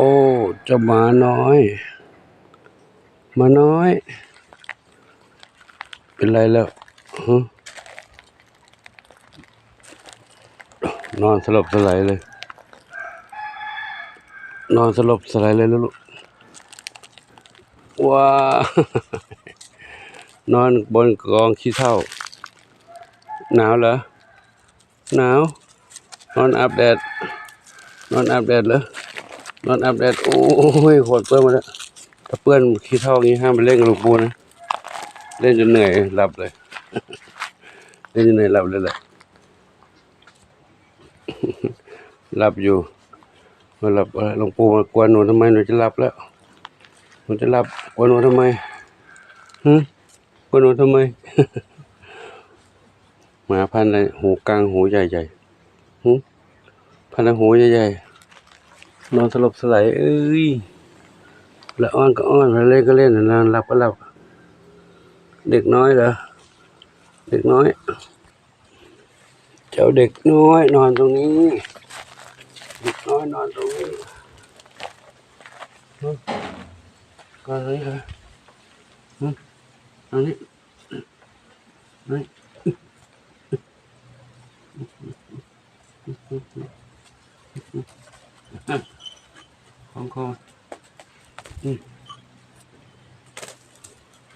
โอ้เจ้าหมาน้อยหมาน้อย เป็นไรแล้วฮะนอนสลบสลายเลย นอนสลบสลายเลยลูกว้านอนบนกองขี้เถ้าหนาวเหรอหนาว นอนอาบแดด นอนอาบแดดเหรอ นอนอาบแดดโอ้ยขวดเปื้อนมาแล้วถ้าเปื้อนขี้เท่างี้ห้ามไปเล่นกับหลวงปู่นะเล่นจนเหนื่อยหลับเลย เล่นจนเหนื่อยหลับเลยแหละหลับอยู่มาหลับหลวงปู่มากวนหนูทำไมหนูจะหลับแล้วหนูจะหลับกวนหนูทำไมฮึกวนหนูทำไมหมาพันธุ์อะไรหูกลางหูใหญ่ๆฮึพันธุ์หูใหญ่ๆ นอนสลบสลายเอ้ยละอ้อนก็อ้อนละเล่นก็เล่นนอนหลับก็หลับ เด็กน้อยเหรอ เด็กน้อย เจ้าเด็กน้อย นอนตรงนี้ เด็กน้อยนอนตรงนี้ก็ตรงนี้เหรฮึตรงนี้นี่ ของคออืม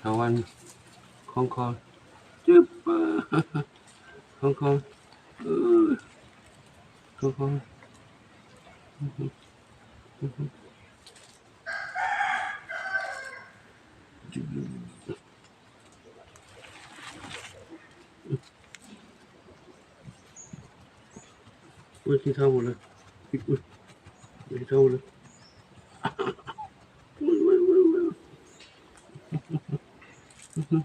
ถาวันของคอจึ๊บของคอของคออือฮึอือฮึจึ๊บอุ้ยขี้เท่าหมดเลยอุ้ยอุ้ยขี้เท่าหมดเลย อื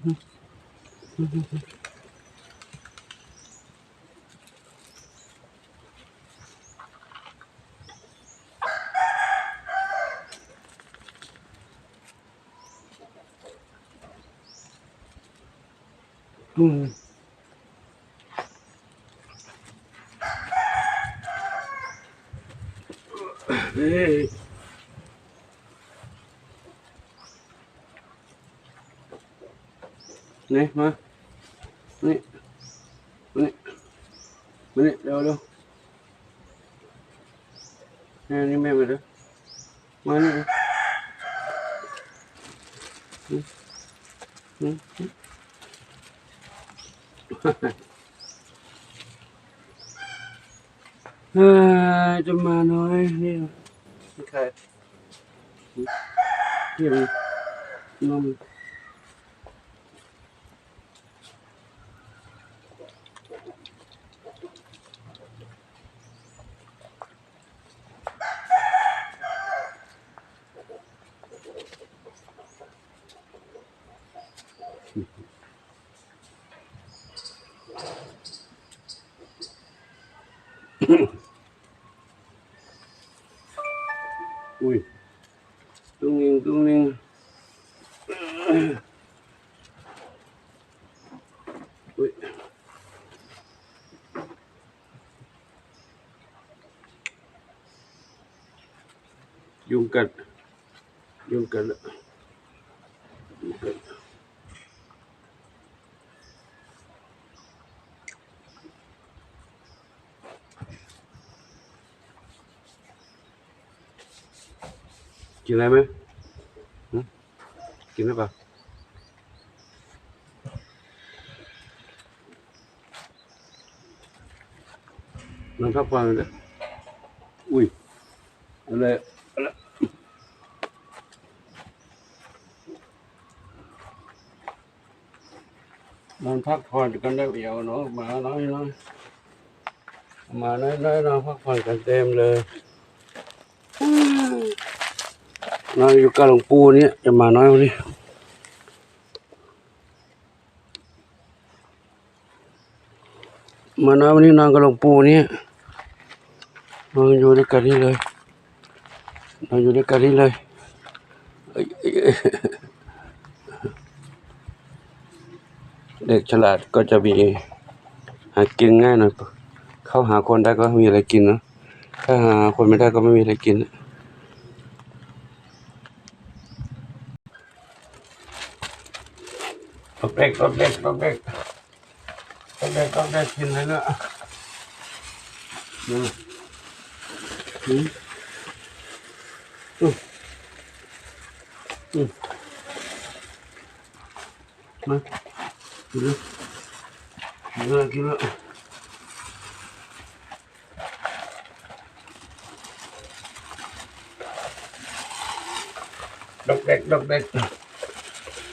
มเฮ้ย นี่มานี่มานี่มานี่เร็วเร็วนี่นี่แม่มาเร็วมานี่เร็วอืมอืมอืมเฮ้ยจะมาน้อยนี่นี่ใครนี่มันนมอุ้ยตุ้งนิงตุ้งนิงอุ้ยยุง กินอะไรไหมกินไหมเปล่านอนพักผ่อนเลยอุ้ยอะไรอะไรนอนพักผ่อนกันได้เดียวเนาะมาน้อยน้อยมาน้อยน้อยนอนพักผ่อนกันเต็มเลย นอนอยู่กับหลวงปู่เนี่ยจะมาน้อยคนนี้มาน้อยวันนี้นอนกับหลวงปู่เนี่ยนอนอยู่ด้วยกันนี่เลยนอนอยู่ด้วยกันนี่เลยเด็กฉลาดก็จะมีหากินง่ายหน่อยเข้าหาคนได้ก็มีอะไรกินนะถ้าหาคนไม่ได้ก็ไม่มีอะไรกิน ตกเด็กตกเด็กตกเด็กตกเด็กตกเด็กกินเลยเนอะนะอืมอืมอืมมากินเลยกินเลยกินเลยดอกเด็กดอกเด็ก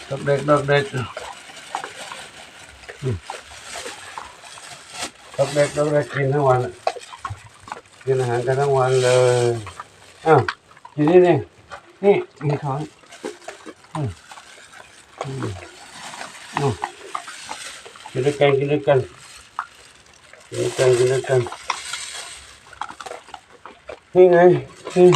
ดอกเด็กดอกเด็กับเล็กตกเด็กกินทั้งวันกินอาหารกันทั้งวันเลยอ้าวกินนี่นี่นี่มีท้องอืมอืมอืมกินด้วยกันกินด้วยกันกินด้วยกันกินด้วยกันนี่ไงนี่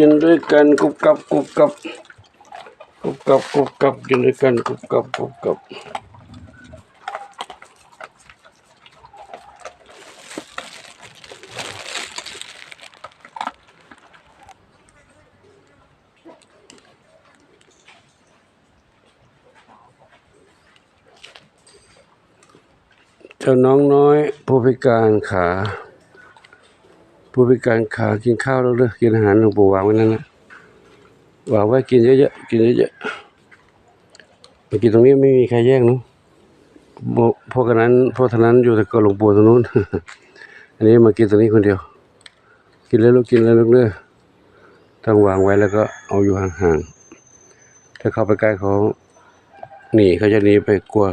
กินด้วยกันกรุบกับกรุบกับกรุบกับกรุบกับกินด้วยกันกรุบกับกรุบกับเจ้าน้องน้อยผู้พิการขา ผู้พิการขากินข้าวแล้วเด้อกินอาหารหลวงปู่วางไว้นั่นนะวางไว้กินเยอะๆกินเยอะๆมากินตรงนี้ไม่มีใครแย่งเนอะพวกนั้นพวกท่านั้นอยู่แต่กับหลวงปู่ตรงนู้น อันนี้มากินตรงนี้คนเดียว กินแล้วลูกกินแล้วลูกเด้อต้องวางไว้แล้วก็เอาอยู่ห่างๆถ้าเข้าไปใกล้เขาหนีเขาจะหนีไปกลัว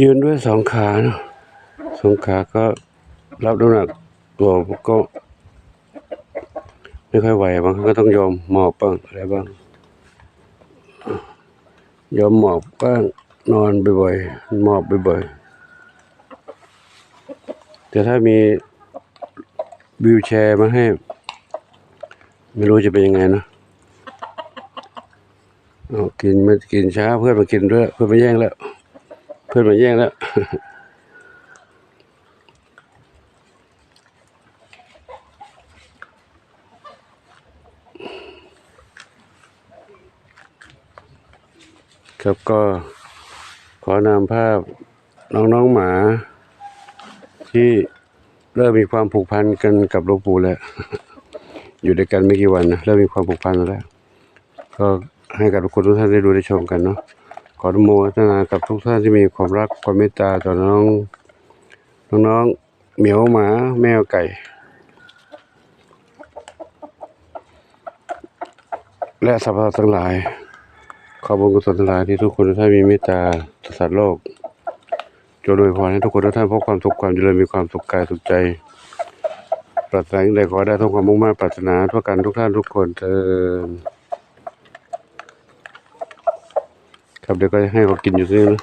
ยืนด้วยสองขาเนอะสองขาก็รับน้ำหนักตัวก็ไม่ค่อยไหวบางครั้งก็ต้องยอมหมอบบ้างอะไรบ้าง ยอมหมอบบ้างนอนบ่อยๆหมอบบ่อยๆแต่ถ้ามีวิวแชร์มาให้ ไม่รู้จะเป็นยังไงนะเอากินมากินช้าเพื่อนมากินด้วยเพื่อนมาแย่งแล้ว พื่อนมาแย่งแล้วครับก็ขอนำภาพน้องๆหมา ที่เริ่มมีความผูกพันกันกับหลวงปู่แล้ว อยู่ด้วยกันไม่กี่วันนะเริ่มมีความผูกพันแล้ว ก็ให้กับทุกคนทุกท่านได้ดูได้ชมกันเนาะ ออนุโมทนากับทุกท่านที่มีความรักความเมตตาต่อน้องน้องๆเหมียวหมาแมวไก่ และสรรพสัตว์ทั้งหลาย ขอบุญกุศลทั้งหลายที่ทุกคนทุกท่านมีเมตตาต่อสัตว์โลกจงอวยพรให้ทุกคนทุกท่านพบความสุขความเจริญมีความสุขกายสุขใจปรารถนาอย่างใดขอได้ทุกความมุ่งมั่นปรารถนาทั่วกันทุกท่านทุกคนเถิด ครับเดี๋ยวก็ให้เขากินอยู่ที่งนะ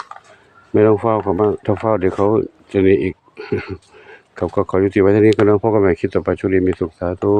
ไม่ต้องเฝ้าเขาบ้างถ้าเฝ้าเดี๋ยวเขาจะหนีอีก ครับก็ขอยุติไว้เท่านี้ก็น้องพบกันใหม่คลิปต่อไปช่วงนี้มีสุขสาธุ